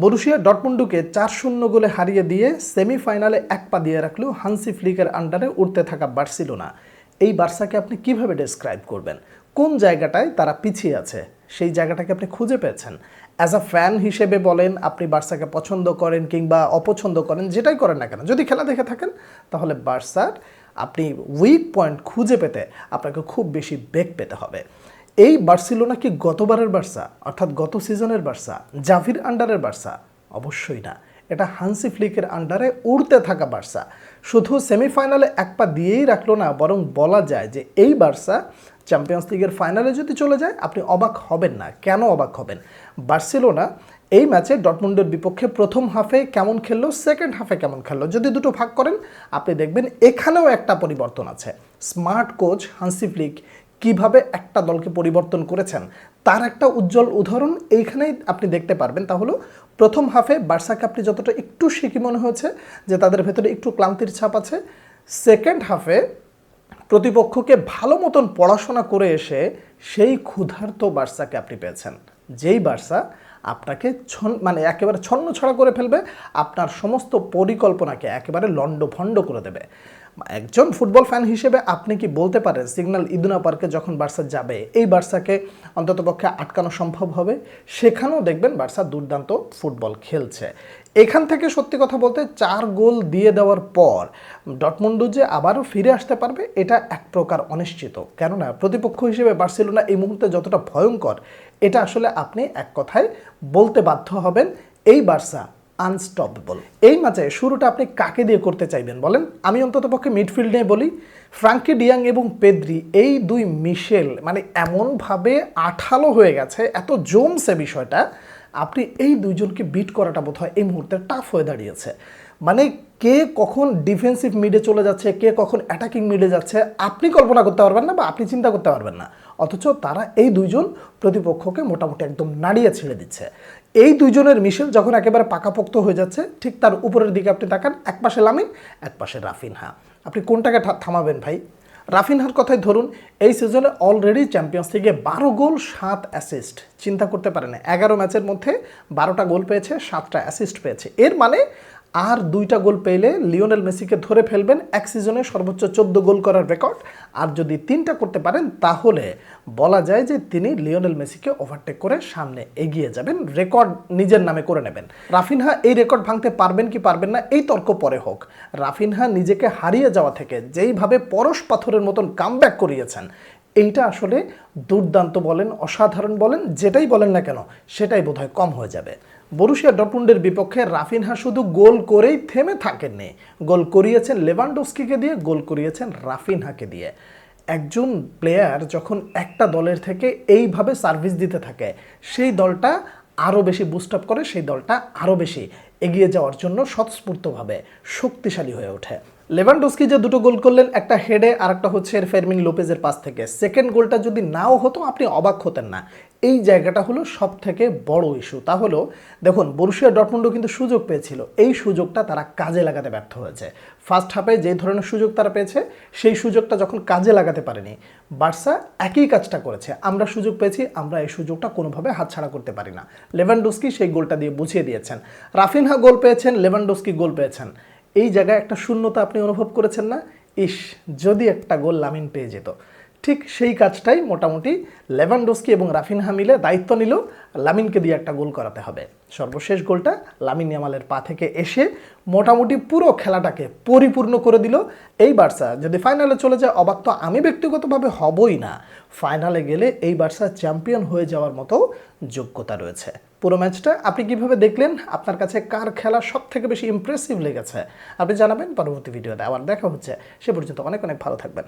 Borussia ডটমুন্ডুকে চার শূন্য গোলে হারিয়ে দিয়ে সেমিফাইনালে এক পা দিয়ে রাখলেও হানসি ফ্লিকের আন্ডারে উঠতে থাকা বার্সিলোনা। এই বার্সাকে আপনি কীভাবে ডেসক্রাইব করবেন? কোন জায়গাটায় তারা পিছিয়ে আছে? সেই জায়গাটাকে আপনি খুঁজে পেয়েছেন? অ্যাজ আ ফ্যান হিসেবে বলেন, আপনি বার্সাকে পছন্দ করেন কিংবা অপছন্দ করেন, যেটাই করেন না কেন, যদি খেলা দেখে থাকেন, তাহলে বার্সার আপনি উইক পয়েন্ট খুঁজে পেতে আপনাকে খুব বেশি বেগ পেতে হবে। এই বার্সিলোনা কি গতবারের বার্সা, অর্থাৎ গত সিজনের বার্সা, জাভির আন্ডারের বার্সা? অবশ্যই না। এটা হানসি ফ্লিকের আন্ডারে উড়তে থাকা বার্সা। শুধু সেমিফাইনালে এক পা দিয়েই রাখল না, বরং বলা যায় যে এই বার্সা চ্যাম্পিয়ন্স লিগের ফাইনালে যদি চলে যায়, আপনি অবাক হবেন না। কেন অবাক হবেন? বার্সেলোনা এই ম্যাচে ডটমুন্ডের বিপক্ষে প্রথম হাফে কেমন খেললো, সেকেন্ড হাফে কেমন খেললো? যদি দুটো ভাগ করেন, আপনি দেখবেন এখানেও একটা পরিবর্তন আছে। স্মার্ট কোচ হানসি ফ্লিক কীভাবে একটা দলকে পরিবর্তন করেছেন, তার একটা উজ্জ্বল উদাহরণ এইখানেই আপনি দেখতে পারবেন। তা হলো, প্রথম হাফে বার্সাকে আপনি যতটা একটু শিখি মনে হয়েছে যে তাদের ভেতরে একটু ক্লান্তির ছাপ আছে। সেকেন্ড হাফে প্রতিপক্ষকে ভালো মতন পড়াশোনা করে এসে সেই ক্ষুধার্ত বার্সাকে আপনি পেয়েছেন। যেই বার্সা আপনাকে ছন মানে একেবারে ছন্ন ছড়া করে ফেলবে, আপনার সমস্ত পরিকল্পনাকে একেবারে লণ্ডভণ্ড করে দেবে। একজন ফুটবল ফ্যান হিসেবে আপনি কি বলতে পারেন সিগন্যাল ইদুনা পার্কে যখন বার্সা যাবে, এই বার্সাকে অন্ততপক্ষে আটকানো সম্ভব হবে? সেখানেও দেখবেন বার্সা দুর্দান্ত ফুটবল খেলছে। এখান থেকে সত্যি কথা বলতে চার গোল দিয়ে দেওয়ার পর ডটমুন্ডু যে আবারও ফিরে আসতে পারবে, এটা এক প্রকার অনিশ্চিত। কেননা প্রতিপক্ষ হিসেবে বার্সেলোনা এই মুহূর্তে যতটা ভয়ঙ্কর, এটা আসলে আপনি এক কথায় বলতে বাধ্য হবেন, এই বার্সা আনস্টপেবল এই ম্যাচে শুরুটা আপনি কাকে দিয়ে করতে চাইবেন বলেন? আমি অন্তত পক্ষে মিডফিল্ড নিয়ে বলি, ফ্রাঙ্কি ডিয়াং এবং পেদ্রি, এই দুই মিশেল মানে এমনভাবে আঠালো হয়ে গেছে, এত জমছে বিষয়টা, আপনি এই দুইজনকে বিট করাটা বোধ হয় এই মুহূর্তে টাফ হয়ে দাঁড়িয়েছে। মানে কে কখন ডিফেন্সিভ মিডে চলে যাচ্ছে, কে কখন অ্যাটাকিং মিডে যাচ্ছে, আপনি কল্পনা করতে পারবেন না বা আপনি চিন্তা করতে পারবেন না। অথচ তারা এই দুইজন প্রতিপক্ষকে মোটামুটি একদম নাড়িয়ে ছেড়ে দিচ্ছে। এই দুজনের মিশেল যখন একেবারে পাকাপোক্ত হয়ে যাচ্ছে, ঠিক তার উপরের দিকে আপনি তাকান, এক পাশে লামিন, এক পাশে রাফিনহা। আপনি কোনটাকে থামাবেন ভাই? রাফিনহার কথাই ধরুন, এই সিজনে অলরেডি চ্যাম্পিয়ন্স লিগে বারো গোল, সাত অ্যাসিস্ট চিন্তা করতে পারেন এগারো ম্যাচের মধ্যে বারোটা গোল পেয়েছে, সাতটা অ্যাসিস্ট পেয়েছে। এর মানে আর দুইটা গোল পেলে লিওনেল মেসিকে ধরে ফেলবেন এক সিজনে সর্বোচ্চ চোদ্দ গোল করার রেকর্ড। আর যদি তিনটা করতে পারেন, তাহলে বলা যায় যে তিনি লিওনেল মেসিকে ওভারটেক করে সামনে এগিয়ে যাবেন। রেকর্ড নিজের নামে করে নেবেন। রাফিনহা এই রেকর্ড ভাঙতে পারবেন কি পারবেন না, এই তর্ক পরে হোক। রাফিনহা নিজেকে হারিয়ে যাওয়া থেকে যেইভাবে পরশ পাথরের মতন কামব্যাক করিয়েছেন এইটা আসলে দুর্দান্ত বলেন, অসাধারণ বলেন, যেটাই বলেন না কেন, সেটাই বোধহয় কম হয়ে যাবে। বরুশিয়া ডটমুন্ডের বিপক্ষে রাফিনহা শুধু গোল করেই থেমে থাকেননি। গোল করিয়েছেন লেভানডোস্কিকে দিয়ে, গোল করিয়েছেন রাফিনহাকে দিয়ে। একজন প্লেয়ার যখন একটা দলের থেকে এইভাবে সার্ভিস দিতে থাকে, সেই দলটা আরও বেশি বুস্ট আপ করে, সেই দলটা আরও বেশি এগিয়ে যাওয়ার জন্য স্বতঃস্ফূর্তভাবে শক্তিশালী হয়ে ওঠে। লেভানডোস্কি যে দুটো গোল করলেন, একটা হেডে আর একটা হচ্ছে ফেরমিন লোপেজের পাস থেকে। সেকেন্ড গোলটা যদি নাও হতো, আপনি অবাক হতেন না। এই জায়গাটা হলো সব থেকে বড় ইস্যু তা হলো, দেখুন, বরুশিয়া ডটমুন্ডও কিন্তু সুযোগ পেয়েছিল। এই সুযোগটা তারা কাজে লাগাতে ব্যর্থ হয়েছে। ফার্স্ট হাফে যে ধরনের সুযোগ তারা পেয়েছে, সেই সুযোগটা যখন কাজে লাগাতে পারেনি, বার্সা একই কাজটা করেছে। আমরা সুযোগ পেয়েছি, আমরা এই সুযোগটা কোনোভাবে হাতছাড়া করতে পারি না। লেভানডোস্কি সেই গোলটা দিয়ে বুঝিয়ে দিয়েছেন। রাফিনহা গোল পেয়েছেন, লেভানডোস্কি গোল পেয়েছেন। এই জায়গায় একটা শূন্যতা আপনি অনুভব করেছেন না? ইস, যদি একটা গোল লামিন পেয়ে যেত। ঠিক সেই কাজটাই মোটামুটি লেভানডোস্কি এবং রাফিনহা মিলে দায়িত্ব নিল লামিনকে দিয়ে একটা গোল করাতে হবে। সর্বশেষ গোলটা লামিন ইয়ামালের পা থেকে এসে মোটামুটি পুরো খেলাটাকে পরিপূর্ণ করে দিল। এই বার্সা যদি ফাইনালে চলে যায়, অবাক তো আমি ব্যক্তিগতভাবে হবই না। ফাইনালে গেলে এই বার্সা চ্যাম্পিয়ন হয়ে যাওয়ার মতো যোগ্যতা রয়েছে। পুরো ম্যাচটা আপনি কীভাবে দেখলেন? আপনার কাছে কার খেলা সব থেকে বেশি ইমপ্রেসিভ লেগেছে? আপনি জানাবেন, পরবর্তী ভিডিওতে আবার দেখা হচ্ছে। সে পর্যন্ত অনেক অনেক ভালো থাকবেন।